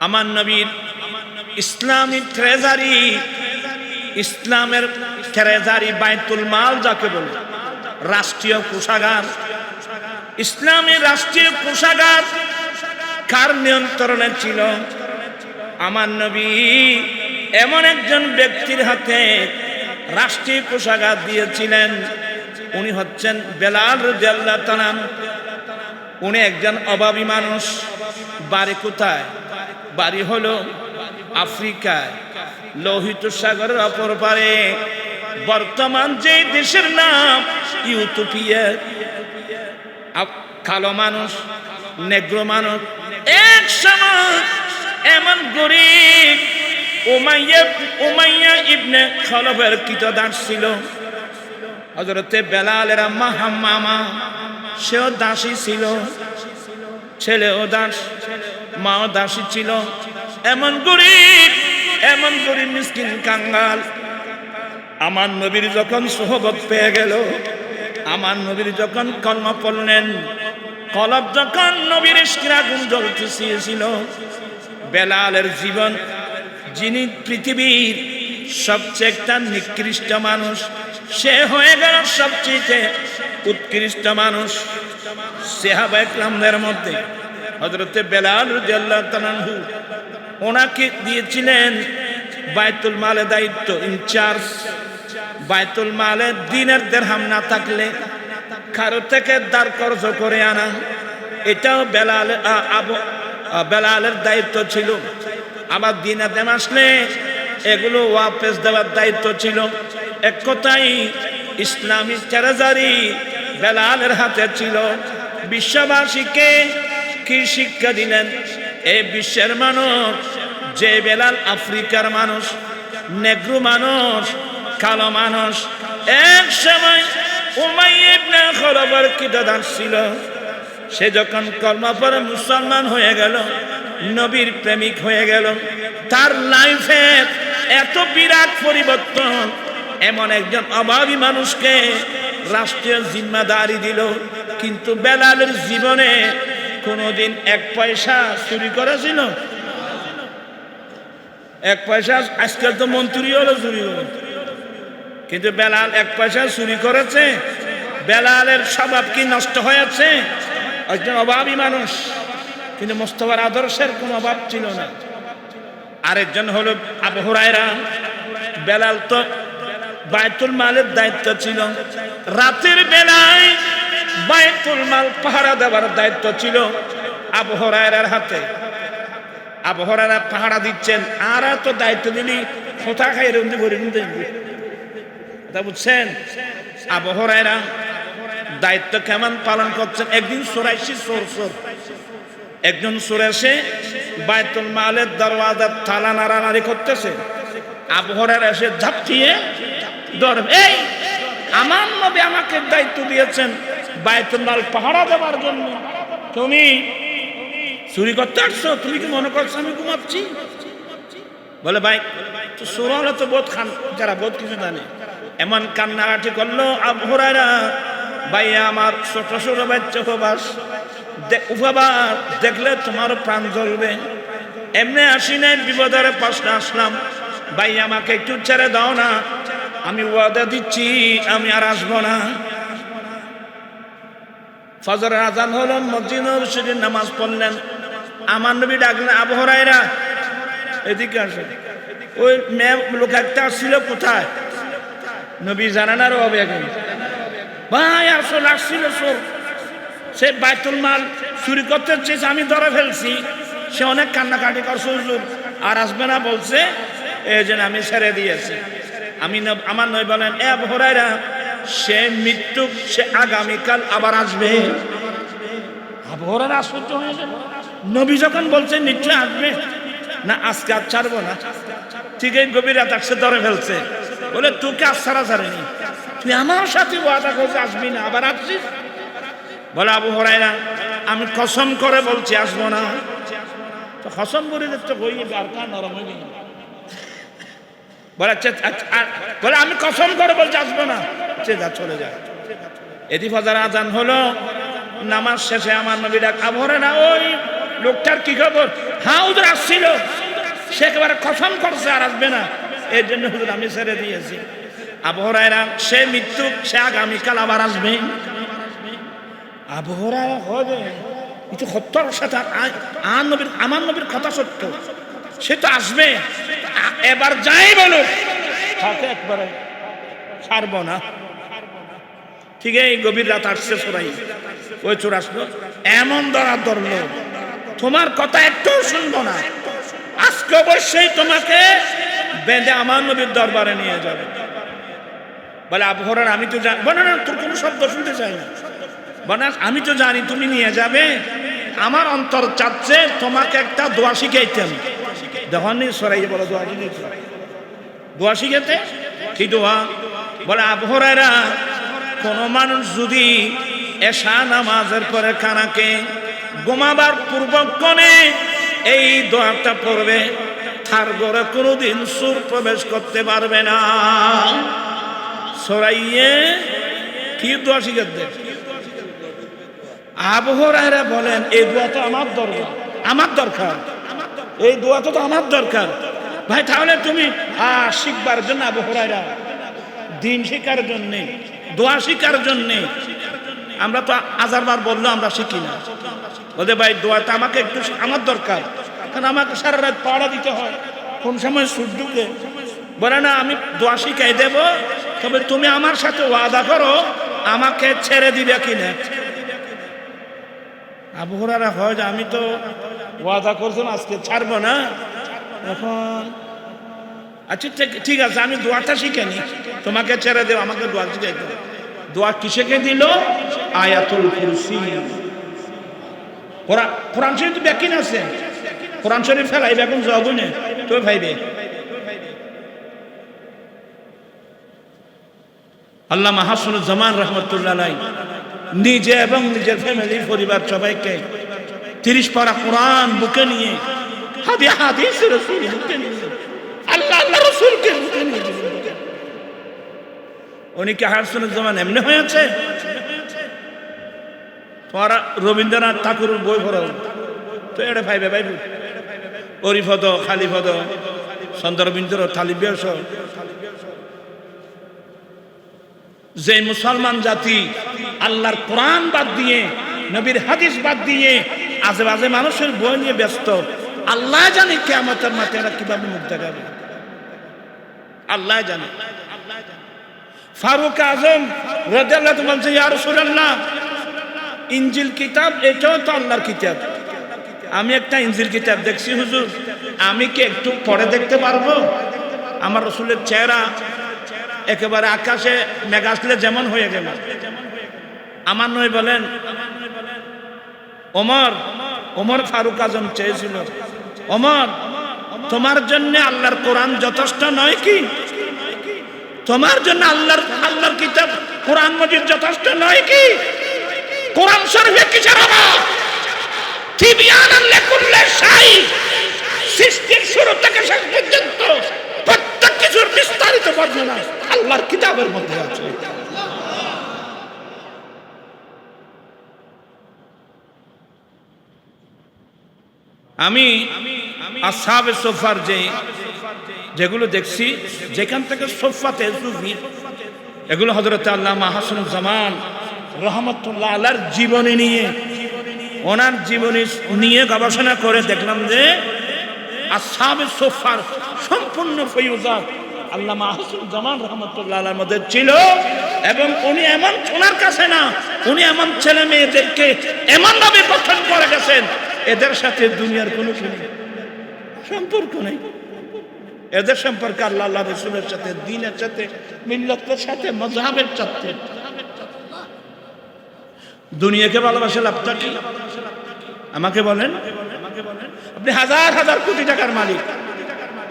আমার নবীর ইসলামী ট্রেজারি ইসলামের ট্রেজারি বাইতুল মাল যাকে বলে, রাষ্ট্রীয় কোষাগার। ইসলামের রাষ্ট্রীয় কোষাগার কার নিয়ন্ত্রণে ছিল? আমার নবী এমন একজন ব্যক্তির হাতে রাষ্ট্রীয় কোষাগার দিয়েছিলেন। উনি হচ্ছেন বেলাল রাদিয়াল্লাহু তাআলা উনি একজন অভাবী মানুষ। বাড়ি কোথায়? বাড়ি হলো আফ্রিকায়। লোহিত সাগরের অপর পারে। বর্তমান যে দেশের নাম, ইউটোপিয়া। কালো মানুষ, নেগ্রো মানুষ, এক সময় এমন গরিব। উমাইয়া উমাইয়া ইবনে খলফের কৃতদাস ছিল। হজরতে বেলালের আম্মা হাম্মামা, সেও দাসী ছিল। ছেলেও দাস। মাও দাসী ছিল। এমন গরিব এমন গরিব মিসকিন কাঙ্গাল। আমার নবীর যখন সোহবত পেয়ে গেল, আমার নবীর যখন কর্ম পড়লেন, কলব যখন নবীর আগুন জ্বলতেছিল বেলালের জীবন, যিনি পৃথিবীর সবচেয়ে একটা নিকৃষ্ট মানুষ, সে হয়ে গেল সবচেয়ে উৎকৃষ্ট মানুষ, সেহাবা ইকরামদের মধ্যে। হজরতে বেলাল তাআলা ওনাকে দিয়েছিলেন বাইতুল মালে দায়িত্ব, ইনচার্জ। বাইতুল মালে দিনের দেড়হাম না থাকলে কারও থেকে দাঁড় কর্জ করে আনা, এটাও বেলাল আবু বেলালের দায়িত্ব ছিল। আবার দিনে দেম আসলে এগুলো ওয়াপেস দেওয়ার দায়িত্ব ছিল। এক কথাই ইসলামী ট্রেজারি বেলালের হাতে ছিল। বিশ্ববাসীকে কি শিক্ষা দিলেন? এই বিশ্বের মানুষ, যে বেলাল আফ্রিকার মানুষ, নেগ্রু মানুষ, কালো মানুষ, এক সময় উমাইবনে খরবার কিদাদান ছিল। সে যখন কর্মপর মুসলমান হয়ে গেল, নবীর প্রেমিক হয়ে গেল, তার লাইফের এত বিরাট পরিবর্তন, এমন একজন অভাবী মানুষকে রাষ্ট্রীয় জিম্মাদারি দিল। কিন্তু বেলালের জীবনে কোনোদিন এক পয়সা চুরি করেছিল এক পয়সা আজকাল তো মন্ত্রী হলো চুরি করে কিন্তু বেলাল এক পয়সা চুরি করেছে, বেলালের স্বভাব কি নষ্ট হয়েছে? একজন অভাবী মানুষ, কিন্তু মোস্তফার আদর্শের কোনো অভাব ছিল না। আরেকজন হলো আবু বেলাল তো বায়তুল মালের দায়িত্ব ছিল। রাতের বেলায় বায়তুল মাল পাহারা দেওয়ার দায়িত্ব ছিল আবু হুরায়রার হাতে। আবু হুরায়রা পাহারা দিচ্ছেন, আর তো দায়িত্ব দিলি, ফোটা খাই রুমতে ভরে নিতে তা বুঝছেন? আবু হুরায়রা দায়িত্ব কেমন পালন করছেন? একদিন সোরাইশি সোর সোর। একজন সুর এসে বায়তুল মালের দরওয়াজার তালা নাড়ানাড়ি করতেছে। আবহরের এসে ঝাপটিয়ে ধরবে, এই, আমার নবী আমাকে দায়িত্ব দিয়েছেন বায়তুল মাল পাহারা দেওয়ার জন্য। তুমি চুরি করতে আসছো, তুমি কি মনে করছ আমি ঘুমাচ্ছি? বলে, ভাই, তো সুর হলে তো বোধ খান যারা বোধ কিছু জানে। এমন কান্নাকাটি করল আবহরারা ভাইয়া আমার ছোট ছোট উপবাস। দে- উপবাস, দেখলে তোমার প্রাণ জ্বলবে। এমনি আসি নাই বিপদের পাশে আসলাম। ভাই, আমাকে একটু ছেড়ে দাও না, আমি ওয়াদা দিচ্ছি, আমি আর আসব না। ফজরের আজান হলো মসজিদ নবীর নামাজ পড়লেন। আমার নবী ডাকলেন আবহরাইরা এদিকে আসে। ওই মেয়ে লোক একটা আসছিল, কোথায়? নবী জানান আরও হবে এখন। ভাই আসল আসছিল চোর সে বাইতুল মাল চুরি করতে চেয়েছে, আমি ধরে ফেলছি। সে অনেক কান্নাকাটি করছে, হুজুর, আর আসবে না, বলছে। এই জন্য আমি ছেড়ে দিয়েছি। আমি আমার নয় বলেন, এ ভোরাইরা সে মৃত্যু সে আগামীকাল আবার আসবে। আবহাওয়ার আশ্চর্য হয়ে যাবে নবী যখন বলছে নিশ্চয় আসবে? না আজকে আর ছাড়বো না। ঠিক এই গভীর রাত আসছে ধরে ফেলছে। বলে তোকে আজ ছাড়া ছাড়েনি তুই আমার সাথে ওয়াদা করছে আসবি না আবার আসছিস? বলে আবু হরাই না আমি কসম করে বলছি আসব না। তো কসম করে তো বই আর কা নরম হইবি। বলে আচ্ছা, আচ্ছা, বলে আমি কসম করে বলছি আসব না। সে যা, চলে যায় এদি ফজার আজান হলো, নামাজ শেষে আমার নবী ডাক, আবু হরাইরা, ওই লোকটার কি খবর? হ্যাঁ ওদের আসছিল। সে একেবারে কফন করছে আর আসবে না। এর জন্য হুজুর আমি ছেড়ে দিয়েছি। আবহরায়রা সে মৃত্যু, সে আগামীকাল আবার আসবে। আবহরায় হবে কিন্তু সত্যর সাথে আর নবীর, আমার নবীর কথা সত্য। সে তো আসবে। এবার যাই বলো তাকে একবারে ছাড়ব না। ঠিক এই গভীর রাত আসছে সবাই। ওই চোর আসলো। এমন ধরা ধরলো তোমার কথা একটুও শুনব না। আজকে অবশ্যই তোমাকে বেঁধে আমার নবীর দরবারে নিয়ে যাবে। বলে আবহরার আমি তো জানি। বলে না তোর কোনো শব্দ শুনতে চাই না। বলে আমি তো জানি, তুমি নিয়ে যাবে। আমার অন্তর চাচ্ছে তোমাকে একটা দোয়া শিখাইতাম দেখনি, সরাই বলো, দোয়া শিখাইতে দোয়া শিখাতে কি দোয়া? বলে আবহরারা কোন মানুষ যদি এশা নামাজের পরে কানাকে গোমাবার পূর্বক্ষণে এই দোয়াটা পড়বে, তার ঘরে কোনোদিন সুর প্রবেশ করতে পারবে না। সরাইয়ে কি দোয়া শিখাতে? আবহরায়রা বলেন, এই দোয়া তো আমার দরকার আমার দরকার। এই দোয়া তো আমার দরকার। ভাই, তাহলে তুমি শিখবার জন্য আবহরায়রা দিন শিকার জন্যে দোয়া শিকার জন্যে। আমরা তো হাজারবার বলল আমরা শিখি না। বলতে ভাই দোয়াটা আমাকে একটু আমার দরকার। কারণ আমাকে সারা রাত পাড়া দিতে হয়। কোন সময় সুর ঢুকে। বলে না, আমি দোয়া শিখাই দেব। তবে তুমি আমার সাথে ওয়াদা করো, আমাকে ছেড়ে দিবে কিনা। আবহাওয়ারা হয় আমি তো ওয়াদা করছিলাম, আজকে ছাড়বো না। এখন আচ্ছা ঠিক- আছে, আমি দোয়াটা শিখে নি তোমাকে ছেড়ে দেব আমাকে দোয়া শিখে দেব দোয়া কিসেকে দিল? আয়াতুল কুরসি। কোরআন কোরআন শরীফ তো ব্যাকিন আছে। কোরআন শরীফ ফেলাই বেগুন জগুনে। তো ভাইবে। আল্লাহ মাহাসুল জামান রহমতুল্লাহ নিজে এবং নিজের ফ্যামিলি পরিবার সবাইকে তিরিশ পারা কোরআন বুকে নিয়ে হাদি হাদিস রসুল বুকে নিয়ে উনি কি হাসুল জামান এমনি হয়েছে? তোমার রবীন্দ্রনাথ বই পড়ো। তো এটা ভাইবে ভাইব। অরিফদ খালিফদ যে মুসলমান জাতি আল্লাহর কোরআন বাদ দিয়ে, নবীর হাদিস বাদ দিয়ে, আজে বাজে মানুষের বই নিয়ে ব্যস্ত, আল্লাহ জানে কেমতের মাঠে এরা কীভাবে মুখ দেখাবে। আল্লাহ জানে। ফারুক আজম রাসূলুল্লাহ, ইনজিল কিতাব, এটাও তো আল্লাহর কিতাব। আমি একটা ইঞ্জিল কিতাব দেখছি, হুজুর। আমি কি একটু পরে দেখতে পারব? আমার রসুলের চেহারা একেবারে আকাশে মেঘ আসলে যেমন হয়ে গেল। আমার নয় বলেন, ওমর ওমর ফারুক আজম চেয়েছিল। ওমর তোমার জন্য আল্লাহর কোরআন যথেষ্ট নয় কি? তোমার জন্য আল্লাহর আল্লাহর কিতাব, কোরআন মজিদ যথেষ্ট নয় কি? কোরআন শরীফে কিসের অভাব? তিবিয়ানান লিকুল্লি শাই। সৃষ্টির শুরু থেকে শেষ পর্যন্ত প্রত্যেক কিছুর বিস্তারিত বর্ণনা আল্লাহর কিতাবের মধ্যে আছে। আমি আসাবে সোফার যে যেগুলো দেখছি, যেখান থেকে সোফাতে সুফি এগুলো হজরত আল্লাহ মাহাসুন জামান রহমতুল্লাহ আল্লাহর জীবনী নিয়ে, ওনার জীবনী নিয়ে গবেষণা করে দেখলাম যে আসাবে সোফার সম্পূর্ণ ফৈজাত আল্লাহ মাহসুল জামান রহমতুল্লাহ আল্লাহর মধ্যে ছিল এবং উনি এমন ওনার কাছে না, উনি এমন ছেলে মেয়েদেরকে এমন ভাবে গঠন করে গেছেন এদের সাথে দুনিয়ার কোনো নেই। সম্পর্ক নেই। এদের সম্পর্কে আল্লাহ আল্লাহ রসুলের সাথে, দিনের সাথে, মিল্লতের সাথে মজাহের সাথে। দুনিয়াকে ভালোবাসে লাভটা কি? আমাকে বলেন। আপনি হাজার হাজার কোটি টাকার মালিক।